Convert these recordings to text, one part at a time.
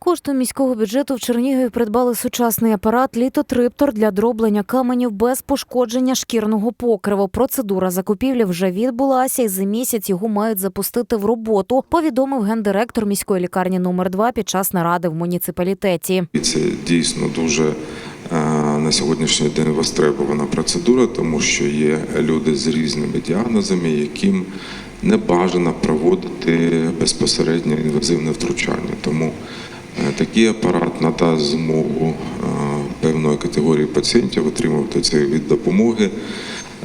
Коштом міського бюджету в Чернігові придбали сучасний апарат літотриптор для дроблення каменів без пошкодження шкірного покриву. Процедура закупівлі вже відбулася, і за місяць його мають запустити в роботу. Повідомив гендиректор міської лікарні номер 2 під час наради в муніципалітеті. Це дійсно дуже е, на сьогоднішній день востребована процедура, тому що є люди з різними діагнозами, яким не бажано проводити безпосередньо інвазивне втручання. Тому такий апарат надасть змогу е, певної категорії пацієнтів отримувати цей від допомоги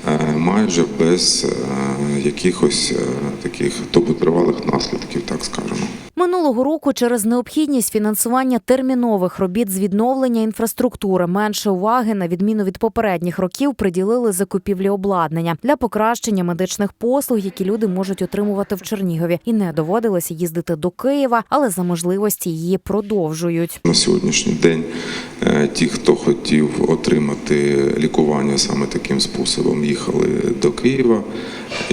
е, майже без е, якихось таких довготривалих наслідків, так скажемо. Минулого року через необхідність фінансування термінових робіт з відновлення інфраструктури менше уваги, на відміну від попередніх років, приділили закупівлі обладнання для покращення медичних послуг, які люди можуть отримувати в Чернігові, і не доводилося їздити до Києва, але за можливості її продовжують. На сьогоднішній день е, ті, хто хотів отримати лікування саме таким способом, їхали до Києва.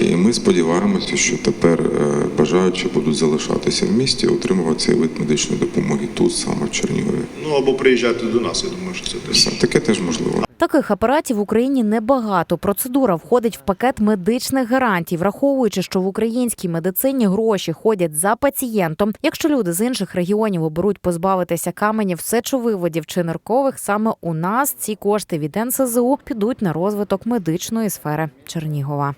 І ми сподіваємося, що тепер е, бажаючі будуть залишатися в місті, отримувати цей вид медичної допомоги тут, саме в Чернігові. Ну або приїжджати до нас. Я думаю, що це теж. Таке теж можливо. Таких апаратів в Україні небагато. Процедура входить в пакет медичних гарантій, враховуючи, що в українській медицині гроші ходять за пацієнтом. Якщо люди з інших регіонів оберуть позбавитися каменів, сечовиводів чи ниркових, саме у нас ці кошти від НСЗУ підуть на розвиток медичної сфери Чернігова.